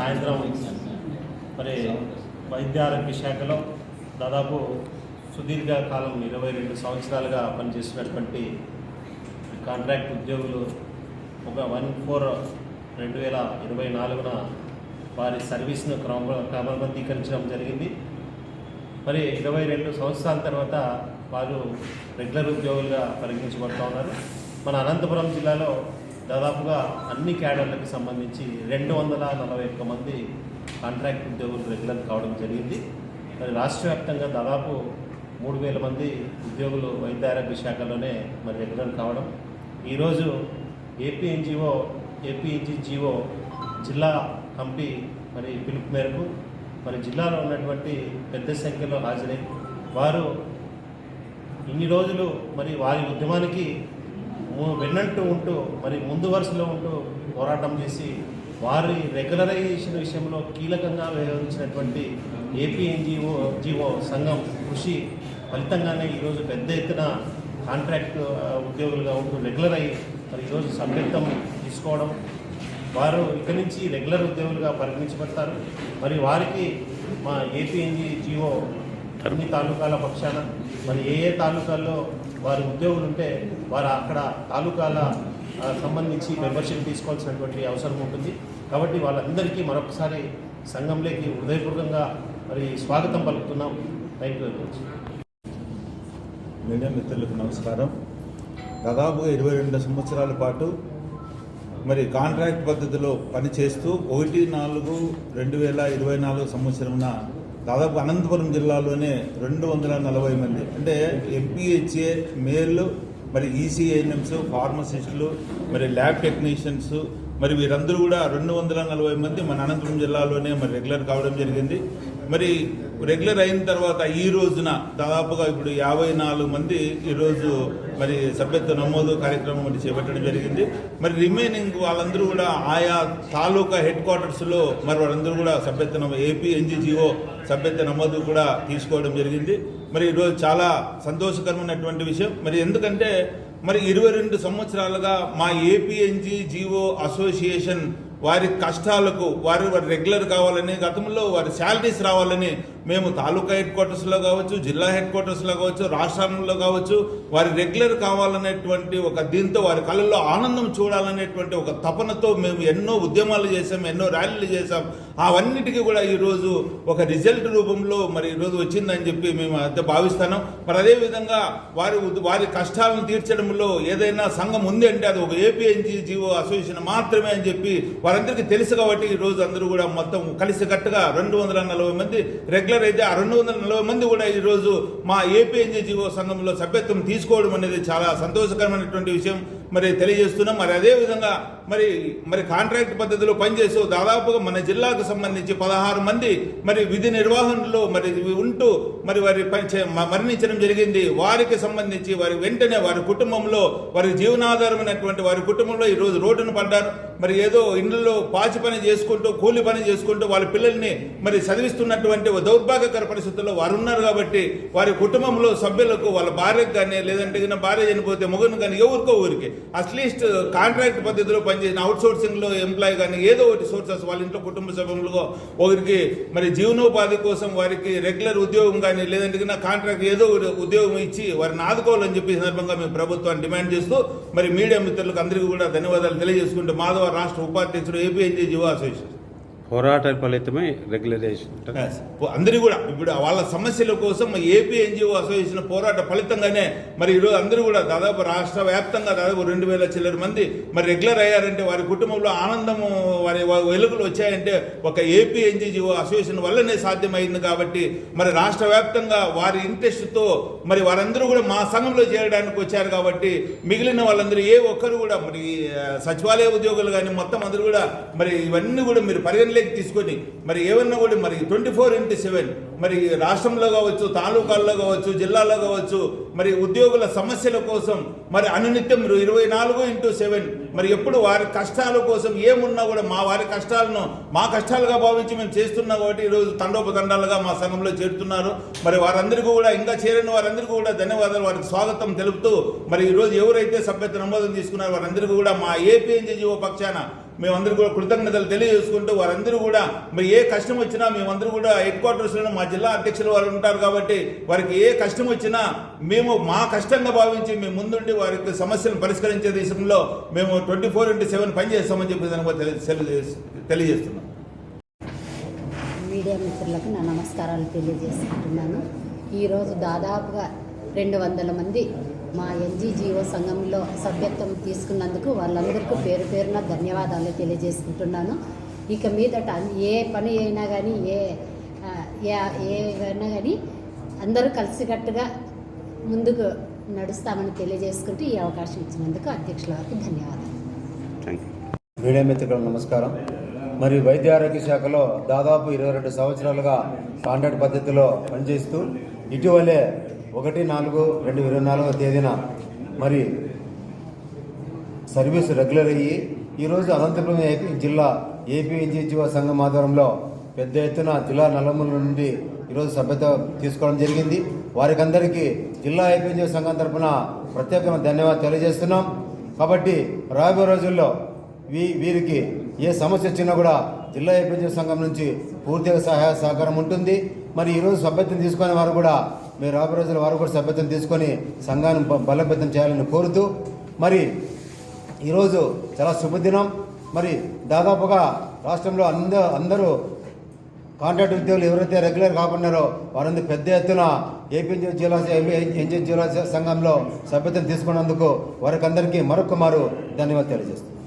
సాయంత్రం మరి వైద్య ఆరోగ్య శాఖలో దాదాపు సుదీర్ఘ కాలం ఇరవై రెండు సంవత్సరాలుగా పనిచేస్తున్నటువంటి కాంట్రాక్ట్ ఉద్యోగులు ఒక వన్ ఫోర్ రెండు వేల ఇరవై నాలుగున వారి సర్వీస్ను క్రమ క్రమబద్ధీకరించడం జరిగింది. మరి ఇరవై రెండు సంవత్సరాల తర్వాత వారు రెగ్యులర్ ఉద్యోగులుగా పరిగణించబడుతూ ఉన్నారు. మన అనంతపురం జిల్లాలో దాదాపుగా అన్ని క్యాడర్లకు సంబంధించి రెండు వందల నలభై ఒక్క మంది కాంట్రాక్ట్ ఉద్యోగులు రెగ్యులర్ కావడం జరిగింది. మరి రాష్ట్ర వ్యాప్తంగా దాదాపు మూడు వేల మంది ఉద్యోగులు వైద్య ఆరోగ్య శాఖలోనే మరి రెగ్యులర్ కావడం. ఈరోజు ఏపీఎన్జిఓ ఏపీఎన్జిజిఓ జిల్లా కంపి మరి పిలుపు మేరకు మరి జిల్లాలో ఉన్నటువంటి పెద్ద సంఖ్యలో హాజరై వారు ఇన్ని రోజులు మరి వారి ఉద్యమానికి వెన్నంటూ ఉంటూ మరి ముందు వరుసలో ఉంటూ పోరాటం చేసి వారి రెగ్యులరైజేషన్ విషయంలో కీలకంగా వ్యవహరించినటువంటి ఏపీ ఎన్జిఓ జీవో సంఘం కృషి ఫలితంగానే ఈరోజు పెద్ద ఎత్తున కాంట్రాక్ట్ ఉద్యోగులుగా ఉంటూ రెగ్యులర్ అయ్యి మరి ఈరోజు సభ్యత్వం తీసుకోవడం వారు ఇక్కడి నుంచి రెగ్యులర్ ఉద్యోగులుగా పరిగణించబడతారు. మరి వారికి మా ఏపీఎన్జి జిఓ అన్ని తాలూకాల పక్షాన మరి ఏ ఏ తాలూకాల్లో వారి ఉద్యోగులు ఉంటే వారు అక్కడ తాలూకాల సంబంధించి మెంబర్షిప్ తీసుకోవాల్సినటువంటి అవసరం ఉంటుంది. కాబట్టి వాళ్ళందరికీ మరొకసారి సంఘంలోకి హృదయపూర్వకంగా మరి స్వాగతం పలుకుతున్నాం. Thank you very much media మిత్రులకు నమస్కారం. దాదాపుగా ఇరవై రెండు సంవత్సరాల పాటు మరి కాంట్రాక్ట్ పద్ధతిలో పనిచేస్తూ ఒకటి నాలుగు రెండు వేల ఇరవై నాలుగు సంవత్సరంన దాదాపు అనంతపురం జిల్లాలోనే రెండు వందల నలభై మంది. అంటే ఎంపీహెచ్ఏ మేళ్ళు మరి E ఈసీఐఎన్ఎంస్ ఫార్మసిస్టులు మరి ల్యాబ్ టెక్నీషియన్స్ మరి వీరందరూ కూడా రెండు వందల నలభై మంది మన అనంతపురం జిల్లాలోనే మరి రెగ్యులర్ కావడం జరిగింది. మరి రెగ్యులర్ అయిన తర్వాత ఈ రోజున దాదాపుగా ఇప్పుడు యాభై నాలుగు మంది ఈరోజు మరి సభ్యత్వ నమోదు కార్యక్రమం ఒకటి చేపట్టడం జరిగింది. మరి రిమైనింగ్ వాళ్ళందరూ కూడా ఆయా తాలూకా హెడ్ క్వార్టర్స్లో మరి వాళ్ళందరూ కూడా సభ్యత్వ నమోదు ఏపీ ఎన్జిజిఓ సభ్యత్వ నమోదు కూడా తీసుకోవడం జరిగింది. మరి ఈరోజు చాలా సంతోషకరమైనటువంటి విషయం. మరి ఎందుకంటే మరి ఇరవై రెండు సంవత్సరాలుగా మా ఏపీఎన్జి జీవో అసోసియేషన్ వారి కష్టాలకు వారి వారి రెగ్యులర్ కావాలని గతంలో వారి శాలరీస్ రావాలని మేము తాలూకా హెడ్ క్వార్టర్స్లో కావచ్చు జిల్లా హెడ్ క్వార్టర్స్లో కావచ్చు రాష్ట్రంలో కావచ్చు వారి రెగ్యులర్ కావాలనేటువంటి ఒక దీంతో వారి కళల్లో ఆనందం చూడాలనేటువంటి ఒక తపనతో మేము ఎన్నో ఉద్యమాలు చేసాం ఎన్నో ర్యాలీలు చేసాం అవన్నిటికీ కూడా ఈరోజు ఒక రిజల్ట్ రూపంలో మరి ఈరోజు వచ్చిందని చెప్పి మేము అంతే భావిస్తున్నాం మరి అదేవిధంగా వారి వారి కష్టాలను తీర్చడంలో ఏదైనా సంఘం ఉంది అంటే అది ఒక ఏపీఎన్జీజీఓ అసోసియేషన్ మాత్రమే అని చెప్పి వారందరికీ తెలుసు కాబట్టి ఈ రోజు అందరూ కూడా మొత్తం కలిసికట్టుగా రెండు వందల నలభై మంది రెగ్యులర్ అయితే ఆ రెండు వందల నలభై మంది కూడా ఈ రోజు మా ఏపీఎన్జీ సంఘంలో సభ్యత్వం తీసుకోవడం అనేది చాలా సంతోషకరమైనటువంటి విషయం మరి తెలియజేస్తున్నాం. మరి అదే విధంగా మరి మరి కాంట్రాక్ట్ పద్ధతిలో పనిచేస్తూ దాదాపుగా మన జిల్లాకు సంబంధించి పదహారు మంది మరి విధి నిర్వహణలో మరి ఉంటూ మరి వారి పనిచే మరణించడం జరిగింది. వారికి సంబంధించి వారి వెంటనే వారి కుటుంబంలో వారి జీవనాధారమైనటువంటి వారి కుటుంబంలో ఈరోజు రోడ్డును పడ్డారు. మరి ఏదో ఇండ్లలో పాచి పని చేసుకుంటూ కూలి పని చేసుకుంటూ వాళ్ళ పిల్లల్ని మరి చదివిస్తున్నటువంటి దౌర్భాగ్యకర పరిస్థితుల్లో వారు ఉన్నారు కాబట్టి వారి కుటుంబంలో సభ్యులకు వాళ్ళ భార్యకు కానీ లేదంటే భార్య చనిపోతే మొగను కానీ ఎవరికో ఊరికి. అట్లీస్ట్ కాంట్రాక్ట్ పద్ధతిలో పనిచేసిన అవుట్ సోర్సింగ్లో ఎంప్లాయ్ కానీ ఏదో ఒకటి సోర్సెస్ వాళ్ళ ఇంట్లో కుటుంబ సభ్యులుగా ఒకరికి మరి జీవనోపాధి కోసం వారికి రెగ్యులర్ ఉద్యోగం కానీ లేదంటే కాంట్రాక్ట్ ఏదో ఒకటి ఉద్యోగం ఇచ్చి వారిని ఆదుకోవాలని చెప్పి సందర్భంగా మేము ప్రభుత్వాన్ని డిమాండ్ చేస్తూ మరి మీడియా మిత్రులకు అందరికీ కూడా ధన్యవాదాలు తెలియజేసుకుంటూ మాధవ రాష్ట్ర ఉపాధ్యక్షుడు ఏపీఎన్జీ జీవో అసోసియేషన్. పోరాట ఫలితమే రెగ్యులరైజేషన్. అందరూ అందరి కూడా ఇప్పుడు వాళ్ళ సమస్యల కోసం ఏపీ ఎన్జిఓ అసోసియేషన్ పోరాట ఫలితంగానే మరి ఈరోజు అందరూ కూడా దాదాపు రాష్ట్ర వ్యాప్తంగా దాదాపు రెండు వేల చిల్లర మంది మరి రెగ్యులర్ అయ్యారంటే వారి కుటుంబంలో ఆనందము వారి వెలుగులు వచ్చాయంటే ఒక ఏపీ ఎన్జిఓ అసోసియేషన్ వల్లనే సాధ్యమైంది కాబట్టి మరి రాష్ట్ర వ్యాప్తంగా వారి ఇంట్రెస్ట్తో మరి వారందరూ కూడా మా సంఘంలో చేరడానికి వచ్చారు కాబట్టి మిగిలిన వాళ్ళందరూ ఏ ఒక్కరు కూడా మరి సచివాలయ ఉద్యోగులు కానీ మొత్తం అందరూ కూడా మరి ఇవన్నీ కూడా మీరు పరిగణలే పరిగణలోకి తీసుకొని మరి ఏమన్నా కూడా మరి ట్వంటీ ఫోర్ ఇంటూ సెవెన్ మరి రాష్ట్రంలో కావచ్చు తాలూకాల్లో కావచ్చు జిల్లాలో కావచ్చు మరి ఉద్యోగుల సమస్యల కోసం మరి అనునిత్యం ఇరవై నాలుగు ఇంటూ సెవెన్ మరి ఎప్పుడు వారి కష్టాల కోసం ఏమున్నా కూడా మా వారి కష్టాలను మా కష్టాలుగా భావించి మేము చేస్తున్నాం కాబట్టి ఈరోజు తండోపతండాలుగా మా సంఘంలో చేరుతున్నారు. మరి వారందరికీ కూడా ఇంకా చేరిన వారందరికీ కూడా ధన్యవాదాలు వారికి స్వాగతం తెలుపుతూ మరి ఈరోజు ఎవరైతే సభ్యత నమోదం తీసుకున్నారో వారందరికీ కూడా మా ఏపీఎన్జీఓ పక్షాన మేమందరూ కూడా కృతజ్ఞతలు తెలియజేసుకుంటూ వారందరూ కూడా మరి ఏ కష్టం వచ్చినా మేమందరూ కూడా హెడ్ క్వార్టర్స్లో మా జిల్లా అధ్యక్షులు వారు ఉంటారు కాబట్టి వారికి ఏ కష్టం వచ్చినా మేము మా కష్టంగా భావించి మేము ముందుండి వారికి సమస్యలను పరిష్కరించే విషయంలో మేము ట్వంటీ ఫోర్ ఇంటూ సెవెన్ పనిచేస్తామని చెప్పి దానికి తెలియజేస్తున్నాం. మీడియా మిత్రులకు నా నమస్కారాలు తెలియజేసుకుంటున్నాను. ఈరోజు దాదాపుగా రెండు వందల మంది మా ఎన్జీజీఓ సంఘంలో సభ్యత్వం తీసుకున్నందుకు వాళ్ళందరికీ పేరు పేరున ధన్యవాదాలు తెలియజేసుకుంటున్నాను. ఇక మీదట ఏ పని అయినా కానీ ఏ ఏవైనా కానీ అందరూ కలిసికట్టుగా ముందుకు నడుస్తామని తెలియజేసుకుంటూ ఈ అవకాశం ఇచ్చినందుకు అధ్యక్షుల వారికి ధన్యవాదాలు. మీడియా మిత్రులకు నమస్కారం. మరి వైద్య ఆరోగ్య శాఖలో దాదాపు ఇరవై రెండు సంవత్సరాలుగా కాంట్రాక్ట్ పద్ధతిలో పనిచేస్తూ ఇటీవలే ఒకటి నాలుగు రెండు ఇరవై నాలుగో తేదీన మరి సర్వీస్ రెగ్యులర్ అయ్యి ఈరోజు అనంతపురం ఏపీ జిల్లా ఏపీ ఎన్జిఓ సంఘం ఆధ్వర్యంలో పెద్ద ఎత్తున జిల్లా నల్లమూల నుండి ఈరోజు సభ్యత తీసుకోవడం జరిగింది. వారికి అందరికీ జిల్లా ఏపీ సంఘం తరఫున ప్రత్యేకమైన ధన్యవాదాలు తెలియజేస్తున్నాం. కాబట్టి రాబోయే రోజుల్లో వీ వీరికి ఏ సమస్య వచ్చినా కూడా జిల్లా ఏపీ సంఘం నుంచి పూర్తిగా సహాయ సహకారం ఉంటుంది. మరి ఈరోజు సభ్యత్వం తీసుకునే వారు కూడా మీరు రాబోయే రోజుల్లో వారు కూడా సభ్యత్వం తీసుకొని సంఘాన్ని బలబద్ధం చేయాలని కోరుతూ మరి ఈరోజు చాలా శుభదినం. మరి దాదాపుగా రాష్ట్రంలో అంద అందరూ కాంట్రాక్ట్ ఉద్యోగులు ఎవరైతే రెగ్యులర్ కాకున్నారో వారందరూ పెద్ద ఎత్తున ఏపీ జిల్లా ఎన్జిఓ జిల్లా సంఘంలో సభ్యత్వం తీసుకున్నందుకు వారికి అందరికీ మరొక మారు ధన్యవాదాలు తెలియజేస్తున్నాను.